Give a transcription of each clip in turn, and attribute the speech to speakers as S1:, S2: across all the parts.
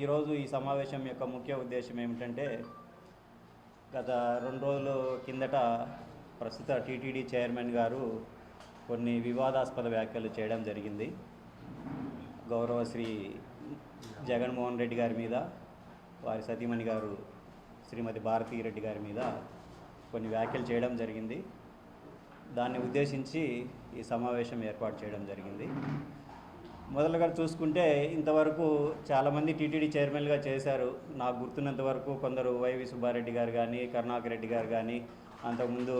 S1: ఈరోజు ఈ సమావేశం యొక్క ముఖ్య ఉద్దేశం ఏమిటంటే గత రెండు రోజుల కిందట ప్రస్తుత టీటీడీ చైర్మన్ గారు కొన్ని వివాదాస్పద వ్యాఖ్యలు చేయడం జరిగింది. గౌరవ శ్రీ జగన్మోహన్ రెడ్డి గారి మీద వారి సతీమణి గారు శ్రీమతి భారతీ రెడ్డి గారి మీద కొన్ని వ్యాఖ్యలు చేయడం జరిగింది. దాన్ని ఉద్దేశించి ఈ సమావేశం ఏర్పాటు చేయడం జరిగింది. మొదలుగా చూసుకుంటే ఇంతవరకు చాలామంది టీటీడీ చైర్మన్గా చేశారు. నాకు గుర్తున్నంత వరకు కొందరు వైవి సుబ్బారెడ్డి గారు కానీ కరుణాకర్ రెడ్డి గారు కానీ అంతకుముందు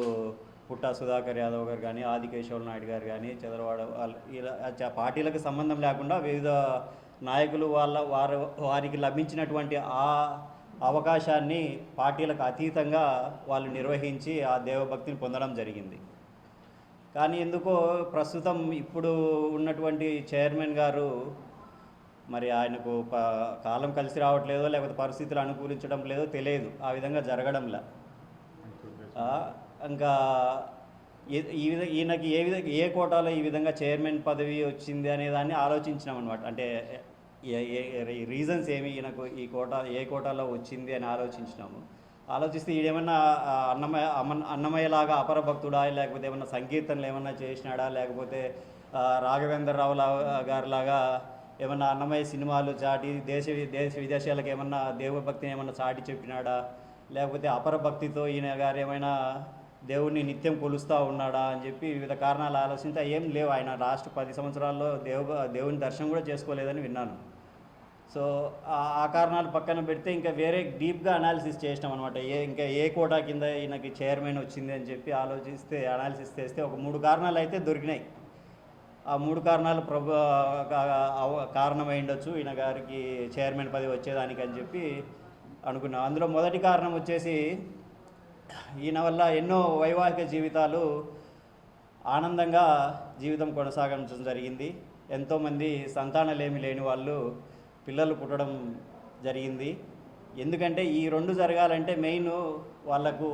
S1: పుట్టా సుధాకర్ యాదవ్ గారు కానీ ఆదికేశవ నాయుడు గారు కానీ చంద్రవాడ ఇలా పార్టీలకు సంబంధం లేకుండా వివిధ నాయకులు వాళ్ళ వారు వారికి లభించినటువంటి ఆ అవకాశాన్ని పార్టీలకు అతీతంగా వాళ్ళు నిర్వహించి ఆ దేవభక్తిని పొందడం జరిగింది. కానీ ఎందుకో ప్రస్తుతం ఇప్పుడు ఉన్నటువంటి చైర్మన్ గారు మరి ఆయనకు ప కాలం కలిసి రావట్లేదో లేకపోతే పరిస్థితులు అనుకూలించడం లేదో తెలియదు. ఆ విధంగా జరగడంలా. ఇంకా ఈ- విధంగా ఈయనకి ఏ విధంగా ఏ కోటాలో ఈ విధంగా చైర్మన్ పదవి వచ్చింది అనే దాన్ని ఆలోచించినాం అనమాట అంటే రీజన్స్ ఏమి ఈయనకు ఈ కోటా ఏ కోటాలో వచ్చింది అని ఆలోచించినాము. ఆలోచిస్తే ఈడేమన్నా ఆ, అన్నమయ్య అమన్ అన్నమయ్యలాగా అపర భక్తుడా? లేకపోతే ఏమన్నా సంకీర్తనలు ఏమన్నా చేసినాడా? లేకపోతే రాఘవేంద్రరావు గారిలాగా ఏమన్నా అన్నమయ్య సినిమాలు చాటి దేశ దేశ విదేశాలకు ఏమన్నా దేవభక్తిని ఏమన్నా చాటి చెప్పినాడా? లేకపోతే అపర భక్తితో ఈయన గారు ఏమైనా దేవుణ్ణి నిత్యం కొలుస్తూ ఉన్నాడా? అని చెప్పి వివిధ కారణాలు ఆలోచించి. ఏం లేవు. ఆయన లాస్ట్ పది సంవత్సరాల్లో దేవు దేవుని దర్శనం కూడా చేసుకోలేదని విన్నాను. సో ఆ- కారణాలు పక్కన పెడితే ఇంకా వేరే డీప్గా అనాలిసిస్ చేసినాం అనమాట ఏ ఇంకా ఏ కోటా కింద ఈయనకి చైర్మన్ వచ్చింది అని చెప్పి ఆలోచిస్తే అనాలిసిస్ చేస్తే ఒక మూడు కారణాలు అయితే దొరికినాయి. ఆ మూడు కారణాలు ప్రభు కారణమై ఉండొచ్చు. ఈయన గారికి చైర్మన్ పదవి వచ్చేదానికి అని చెప్పి అనుకున్నాం. అందులో మొదటి కారణం వచ్చేసి ఈయన వల్ల ఎన్నో వైవాహిక జీవితాలు ఆనందంగా జీవితం కొనసాగించడం జరిగింది. ఎంతోమంది సంతానలేమి లేని వాళ్ళు పిల్లలు పుట్టడం జరిగింది. ఎందుకంటే ఈ రెండు జరగాలంటే మెయిన్ వాళ్ళకు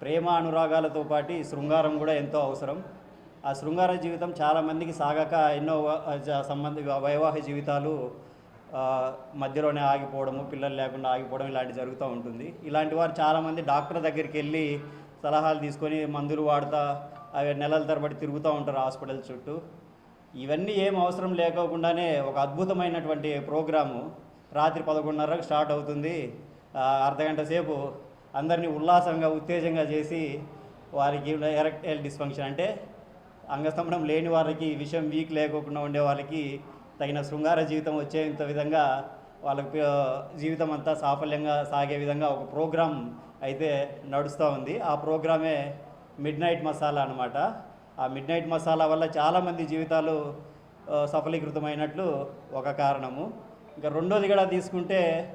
S1: ప్రేమ అనురాగాలతో పాటు శృంగారం కూడా ఎంతో అవసరం. ఆ శృంగార జీవితం చాలామందికి సాగక ఎన్నో సంబంధ వైవాహిక జీవితాలు మధ్యలోనే ఆగిపోవడము పిల్లలు లేకుండా ఆగిపోవడం ఇలాంటివి జరుగుతూ ఉంటుంది. ఇలాంటి వారు చాలామంది డాక్టర్ దగ్గరికి వెళ్ళి సలహాలు తీసుకొని మందులు వాడుతూ అవి నెలల తరబడి తిరుగుతూ ఉంటారు హాస్పిటల్ చుట్టూ. ఇవన్నీ ఏం అవసరం లేకోకుండానే ఒక అద్భుతమైనటువంటి ప్రోగ్రాము. రాత్రి పదకొండున్నరకు స్టార్ట్ అవుతుంది. అర్ధగంట సేపు అందరినీ ఉల్లాసంగా ఉత్తేజంగా చేసి వారికి ఎరక్టైల్ డిస్ఫంక్షన్ అంటే అంగస్తంభనం లేని వారికి విషయం వీక్ లేకోకుండా ఉండే వాళ్ళకి తగిన శృంగార జీవితం వచ్చేంత విధంగా వాళ్ళకి జీవితం అంతా సాఫల్యంగా సాగే విధంగా ఒక ప్రోగ్రాం అయితే నడుస్తూ ఉంది. ఆ ప్రోగ్రామే మిడ్ నైట్ మసాలా అనమాట ఆ మిడ్ నైట్ మసాలా వల్ల చాలామంది జీవితాలు సఫలీకృతమైనట్లు ఒక కారణము. ఇంకా రెండోది కూడా తీసుకుంటే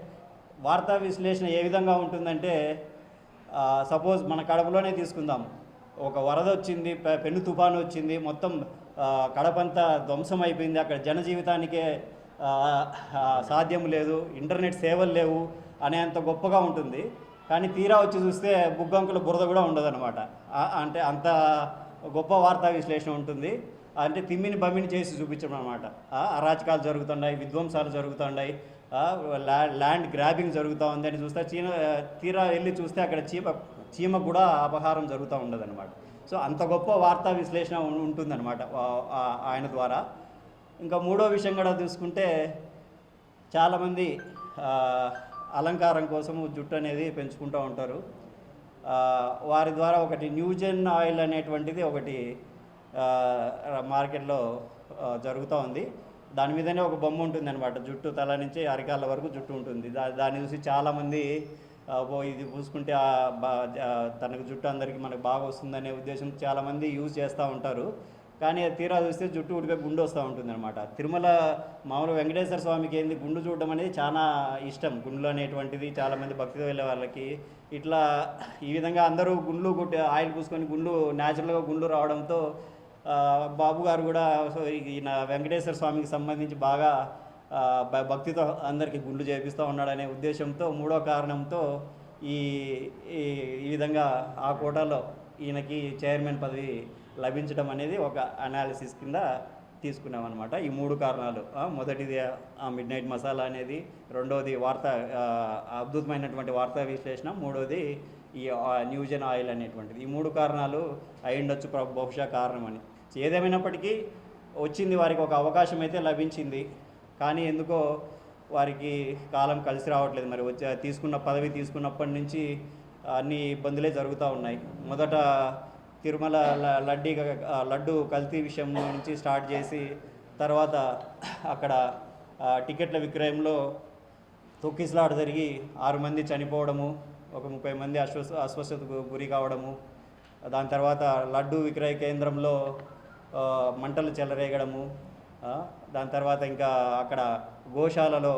S1: వార్తా విశ్లేషణ ఏ విధంగా ఉంటుందంటే సపోజ్ మన కడపలోనే తీసుకుందాం. ఒక వరద వచ్చింది పె- పెను తుఫాను వచ్చింది మొత్తం కడపంతా ధ్వంసం అయిపోయింది అక్కడ జనజీవితానికే సాధ్యం లేదు ఇంటర్నెట్ సేవలు లేవు అనేంత గొప్పగా ఉంటుంది. కానీ తీరా వచ్చి చూస్తే బుగ్గంకుల బురద కూడా ఉండదన్నమాట. అంటే అంత గొప్ప వార్తా విశ్లేషణ ఉంటుంది. అంటే తిమ్మిని బమ్మిని చేసి చూపించడం అనమాట అరాచకాలు జరుగుతున్నాయి విధ్వంసాలు జరుగుతున్నాయి ల్యాండ్ గ్రాబింగ్ జరుగుతూ ఉంది అని చూస్తే చీన తీరా వెళ్ళి చూస్తే అక్కడ చీమ చీమ కూడా అపహారం జరుగుతూ ఉండదన్నమాట. సో అంత గొప్ప వార్తా విశ్లేషణ ఉంటుందన్నమాట ఆయన ద్వారా. ఇంకా మూడో విషయం కూడా చూసుకుంటే చాలామంది అలంకారం కోసము జుట్టు అనేది పెంచుకుంటూ ఉంటారు. వారి ద్వారా ఒకటి న్యూజెన్ ఆయిల్ అనేటువంటిది ఒకటి మార్కెట్లో జరుగుతూ ఉంది. దాని మీదనే ఒక బొమ్మ ఉంటుంది అనమాట జుట్టు తల నుంచి అరికాళ్ళ వరకు జుట్టు ఉంటుంది. దా దాన్ని చూసి చాలామంది ఓ ఇది పూసుకుంటే తనకు జుట్టు అందరికీ మనకు బాగా వస్తుందనే ఉద్దేశం చాలామంది యూజ్ చేస్తూ ఉంటారు. కానీ అది తీరా చూస్తే జుట్టు ఉడిపే గుండు వస్తూ ఉంటుంది అనమాట తిరుమల మామూలు వెంకటేశ్వర స్వామికి ఏంది గుండు చూడడం అనేది చాలా ఇష్టం. గుండ్లు అనేటువంటిది చాలామంది భక్తితో వెళ్ళే వాళ్ళకి. ఇట్లా ఈ విధంగా అందరూ గుండ్లు కొట్టి ఆయిల్ పూసుకొని గుండ్లు న్యాచురల్గా గుండ్లు రావడంతో బాబు గారు కూడా సో ఈయన వెంకటేశ్వర స్వామికి సంబంధించి బాగా భక్తితో అందరికీ గుండు చేపిస్తూ ఉన్నాడనే ఉద్దేశంతో మూడో కారణంతో ఈ ఈ విధంగా ఆ కోటలో ఈయనకి చైర్మన్ పదవి లభించడం అనేది ఒక అనాలిసిస్ కింద తీసుకున్నాం అనమాట ఈ మూడు కారణాలు. మొదటిది ఆ మిడ్ నైట్ మసాలా అనేది రెండవది వార్త అద్భుతమైనటువంటి వార్తా విశ్లేషణ మూడోది ఈ న్యూజన్ న్యూజెన్ ఆయిల్ అనేటువంటిది. ఈ మూడు కారణాలు అయ్యుండొచ్చు బహుశా కారణం అని ఏదేమైనప్పటికీ వచ్చింది వారికి ఒక అవకాశం అయితే లభించింది. కానీ ఎందుకో వారికి కాలం కలిసి రావట్లేదు. మరి వచ్చే తీసుకున్న పదవి తీసుకున్నప్పటి నుంచి అన్ని ఇబ్బందులే జరుగుతూ ఉన్నాయి. మొదట తిరుమల లడ్డీ లడ్డు కల్తీ విషయం నుంచి స్టార్ట్ చేసి తర్వాత అక్కడ టికెట్ల విక్రయంలో తొక్కిసలాట జరిగి ఆరు మంది చనిపోవడము ఒక ముప్పై మంది అస్వస్థ అస్వస్థతకు గురి కావడము దాని తర్వాత లడ్డు విక్రయ కేంద్రంలో మంటలు చెలరేగడము దాని తర్వాత ఇంకా అక్కడ గోశాలలో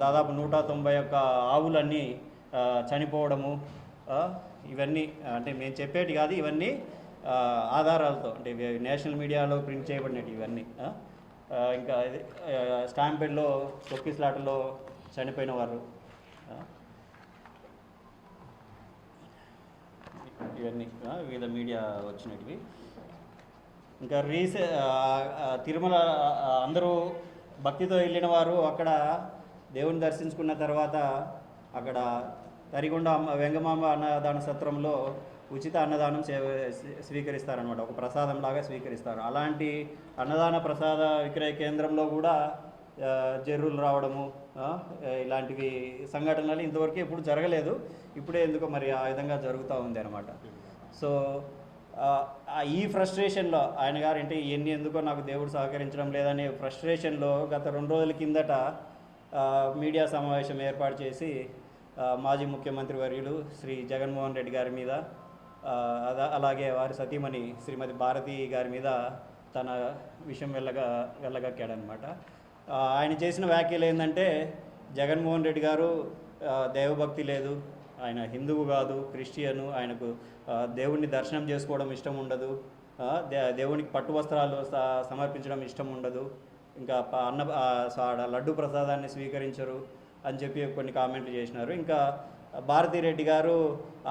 S1: దాదాపు నూట తొంభై ఒక్క ఆవులన్నీ చనిపోవడము ఇవన్నీ అంటే మేము చెప్పేటి కాదు ఇవన్నీ ఆధారాలతో అంటే నేషనల్ మీడియాలో ప్రింట్ చేయబడినవి ఇవన్నీ ఇంకా ఇది ఆ, స్టాంపెడ్లో చనిపోయిన వారు ఇవన్నీ వివిధ మీడియా వచ్చినటివి. ఇంకా రీసే తిరుమల అందరూ భక్తితో వెళ్ళిన వారు అక్కడ దేవుని దర్శించుకున్న తర్వాత అక్కడ తరిగొండ వెంగమాంబ అన్నదాన సత్రంలో ఉచిత అన్నదానం సేవ స్వీకరిస్తారనమాట ఒక ప్రసాదం లాగా స్వీకరిస్తారు. అలాంటి అన్నదాన ప్రసాద విక్రయ కేంద్రంలో కూడా జర్రులు రావడము ఇలాంటివి సంఘటనలు ఇంతవరకు ఎప్పుడు జరగలేదు. ఇప్పుడే ఎందుకో మరి ఆ విధంగా జరుగుతూ ఉంది అనమాట సో ఈ ఫ్రస్ట్రేషన్లో ఆయన గారు అంటే ఎన్ని ఎందుకో నాకు దేవుడు సహకరించడం లేదనే ఫ్రస్ట్రేషన్లో గత రెండు రోజుల కిందట మీడియా సమావేశం ఏర్పాటు చేసి మాజీ ముఖ్యమంత్రి వర్యులు శ్రీ జగన్మోహన్ రెడ్డి గారి మీద అలాగే వారి సతీమణి శ్రీమతి భారతి గారి మీద తన విషయం వెళ్ళగా వెళ్ళగక్కాడనమాట. ఆయన చేసిన వ్యాఖ్యలు ఏంటంటే జగన్మోహన్ రెడ్డి గారు దేవభక్తి దైవభక్తి లేదు ఆయన హిందువు కాదు క్రిస్టియను ఆయనకు దేవుణ్ణి దర్శనం చేసుకోవడం ఇష్టం ఉండదు దే- దేవునికి పట్టు వస్త్రాలు సమర్పించడం ఇష్టం ఉండదు ఇంకా అన్న లడ్డు ప్రసాదాన్ని స్వీకరించరు అని చెప్పి కొన్ని కామెంట్లు చేసినారు. ఇంకా భారతిరెడ్డి గారు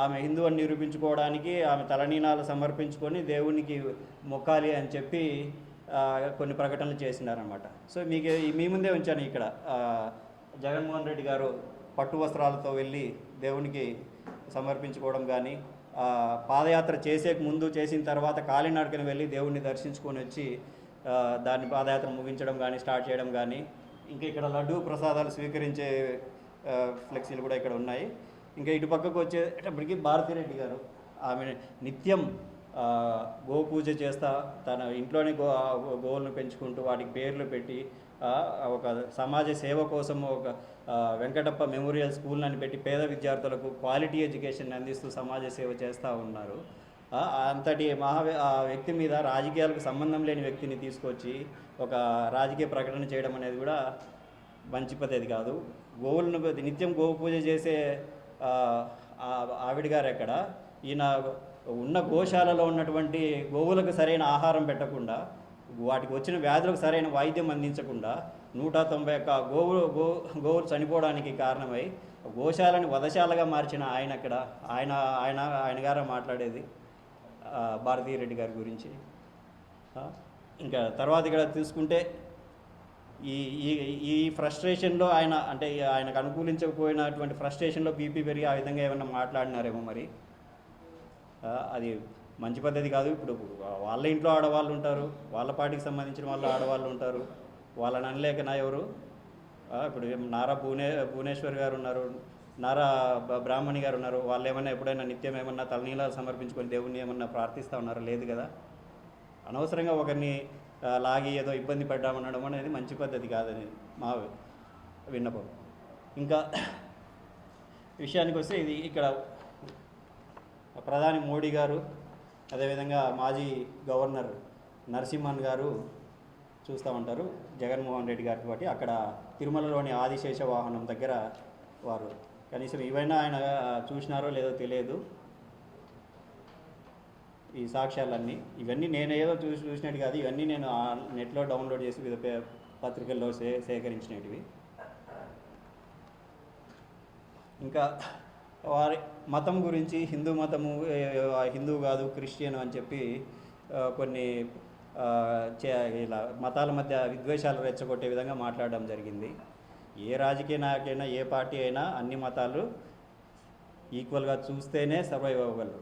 S1: ఆమె హిందూ అని నిరూపించుకోవడానికి ఆమె తలనీనాలు సమర్పించుకొని దేవునికి మొక్కాలి అని చెప్పి కొన్ని ప్రకటనలు చేసినారనమాట సో మీకు మీ ముందే ఉంచాను ఇక్కడ. జగన్మోహన్ రెడ్డి గారు పట్టు వస్త్రాలతో వెళ్ళి దేవునికి సమర్పించుకోవడం కానీ పాదయాత్ర చేసే ముందు చేసిన తర్వాత కాలినడకన వెళ్ళి దేవుణ్ణి దర్శించుకొని వచ్చి దాన్ని పాదయాత్ర ముగించడం కానీ స్టార్ట్ చేయడం కానీ ఇంకా ఇక్కడ లడ్డు ప్రసాదాలు స్వీకరించే ఫ్లెక్సీలు కూడా ఇక్కడ ఉన్నాయి. ఇంకా ఇటు పక్కకు వచ్చేటప్పటికి భారతిరెడ్డి గారు ఆమె నిత్యం గోపూజ గో పూజ చేస్తా తన ఇంట్లోనే గో గోవులను పెంచుకుంటూ వాటికి పేర్లు పెట్టి ఒక సమాజ సేవ కోసం ఒక వెంకటప్ప మెమోరియల్ స్కూల్ అని పెట్టి పేద విద్యార్థులకు క్వాలిటీ ఎడ్యుకేషన్ అందిస్తూ సమాజ సేవ చేస్తూ ఉన్నారు. అంతటి మహా ఆ వ్యక్తి మీద రాజకీయాలకు సంబంధం లేని వ్యక్తిని తీసుకొచ్చి ఒక రాజకీయ ప్రకటన చేయడం అనేది కూడా మంచి పద్ధతి కాదు. గోవులను నిత్యం గోవు పూజ చేసే ఆవిడ గారు ఎక్కడ? ఈయన ఉన్న గోశాలలో ఉన్నటువంటి గోవులకు సరైన ఆహారం పెట్టకుండా వాటికి వచ్చిన వ్యాధులకు సరైన వైద్యం అందించకుండా నూట తొంభై ఒక్క గోవు గో గోవులు చనిపోవడానికి కారణమై గోశాలని వధశాలగా మార్చిన ఆయన అక్కడ ఆయన ఆయన ఆయన గారు మాట్లాడేది భారతీయ రెడ్డి గారి గురించి. ఇంకా తర్వాత ఇక్కడ తీసుకుంటే ఈ ఈ ఈ ఫ్రస్ట్రేషన్లో ఆయన అంటే ఆయనకు అనుకూలించకపోయినటువంటి ఫ్రస్ట్రేషన్లో బీపీ పెరిగి ఆ విధంగా ఏమైనా మాట్లాడినారేమో మరి. అది మంచి పద్ధతి కాదు. ఇప్పుడు వాళ్ళ ఇంట్లో ఆడవాళ్ళు ఉంటారు వాళ్ళ పార్టీకి సంబంధించిన వాళ్ళు ఆడవాళ్ళు ఉంటారు వాళ్ళని అనలేక నా ఎవరు ఇప్పుడు నారా భువనే భువనేశ్వర్ గారు ఉన్నారు నారా బ్రాహ్మణి గారు ఉన్నారు. వాళ్ళు ఏమన్నా ఎప్పుడైనా నిత్యం ఏమన్నా తలనీలాలు సమర్పించుకొని దేవుణ్ణి ఏమన్నా ప్రార్థిస్తూ ఉన్నారు? లేదు కదా. అనవసరంగా ఒకరిని లాగి ఏదో ఇబ్బంది పడ్డామనడం అనేది మంచి పద్ధతి కాదని మా విన్నపం. ఇంకా విషయానికి వస్తే ఇది ఇక్కడ ప్రధాని మోడీ గారు అదేవిధంగా మాజీ గవర్నర్ నరసింహన్ గారు చూస్తూ ఉంటారు. జగన్మోహన్ రెడ్డి గారితో పాటు అక్కడ తిరుమలలోని ఆదిశేష వాహనం దగ్గర వారు కనీసం ఇవైనా ఆయన చూసినారో లేదో తెలియదు. ఈ సాక్ష్యాలన్నీ. ఇవన్నీ నేను ఏదో చూసి చూసినట్టు కాదు. ఇవన్నీ నేను ఆ నెట్లో డౌన్లోడ్ చేసి వివిధ పత్రికల్లో సే సేకరించినవి ఇంకా వారి మతం గురించి హిందూ మతము హిందూ కాదు క్రిస్టియన్ అని చెప్పి కొన్ని చే- ఇలా మతాల మధ్య విద్వేషాలు రెచ్చగొట్టే విధంగా మాట్లాడడం జరిగింది. ఏ రాజకీయ నాయకైనా ఏ పార్టీ అయినా అన్ని మతాలు ఈక్వల్గా చూస్తేనే సర్వైవ్ అవ్వగలరు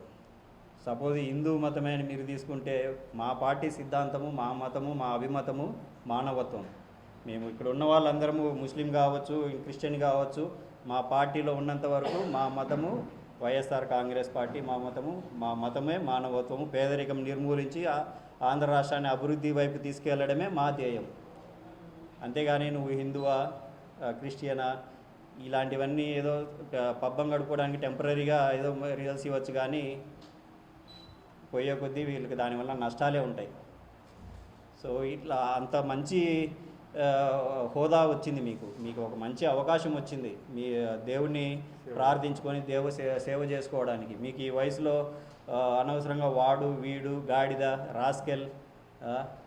S1: సపోజ్ హిందూ మతమే మీరు తీసుకుంటే మా పార్టీ సిద్ధాంతము మా మతము మా అభిమతము మానవత్వం. మేము ఇక్కడ ఉన్న వాళ్ళందరము ముస్లిం కావచ్చు క్రిస్టియన్ కావచ్చు మా పార్టీలో ఉన్నంత వరకు మా మతము వైఎస్ఆర్ కాంగ్రెస్ పార్టీ మా మతము మా మతమే మానవత్వము పేదరికం నిర్మూలించి ఆంధ్ర రాష్ట్రాన్ని అభివృద్ధి వైపు తీసుకెళ్ళడమే మా ధ్యేయం. అంతేగాని నువ్వు హిందువా క్రిస్టియనా ఇలాంటివన్నీ ఏదో పబ్బం గడుపుకోవడానికి టెంపరీగా ఏదో రిజల్ట్స్ ఇవ్వచ్చు కానీ పోయే కొద్దీ వీళ్ళకి దానివల్ల నష్టాలే ఉంటాయి. సో ఇట్లా అంత మంచి హోదా వచ్చింది మీకు. మీకు ఒక మంచి అవకాశం వచ్చింది. మీ దేవుణ్ణి ప్రార్థించుకొని దేవ సేవ చేసుకోవడానికి. మీకు ఈ వయసులో అనవసరంగా వాడు వీడు గాడిద రాస్కెల్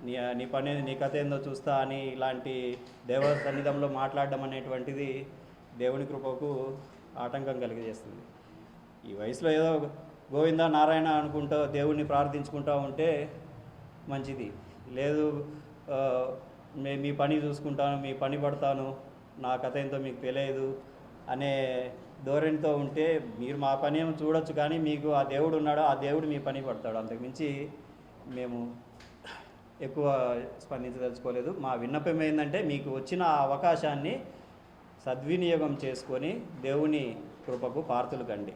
S1: నీ నీ పని నీ కథ ఏందో చూస్తా అని ఇలాంటి దేవ సన్నిధంలో మాట్లాడడం అనేటువంటిది దేవుని కృపకు ఆటంకం కలిగజేస్తుంది. ఈ వయసులో ఏదో గోవింద నారాయణ అనుకుంటూ దేవుణ్ణి ప్రార్థించుకుంటూ ఉంటే మంచిది. లేదు మే మీ పని చూసుకుంటాను మీ పని పడతాను నా కథ ఏంటో మీకు తెలియదు అనే ధోరణితో ఉంటే మీరు మా పని ఏమో చూడొచ్చు కానీ మీకు ఆ దేవుడు ఉన్నాడో ఆ దేవుడు మీ పని పడతాడు. అంతకుమించి మేము ఎక్కువ స్పందించదలుచుకోలేదు. మా విన్నపం ఏంటంటే మీకు వచ్చిన అవకాశాన్ని సద్వినియోగం చేసుకొని దేవుని కృపకు పార్తులు కండి.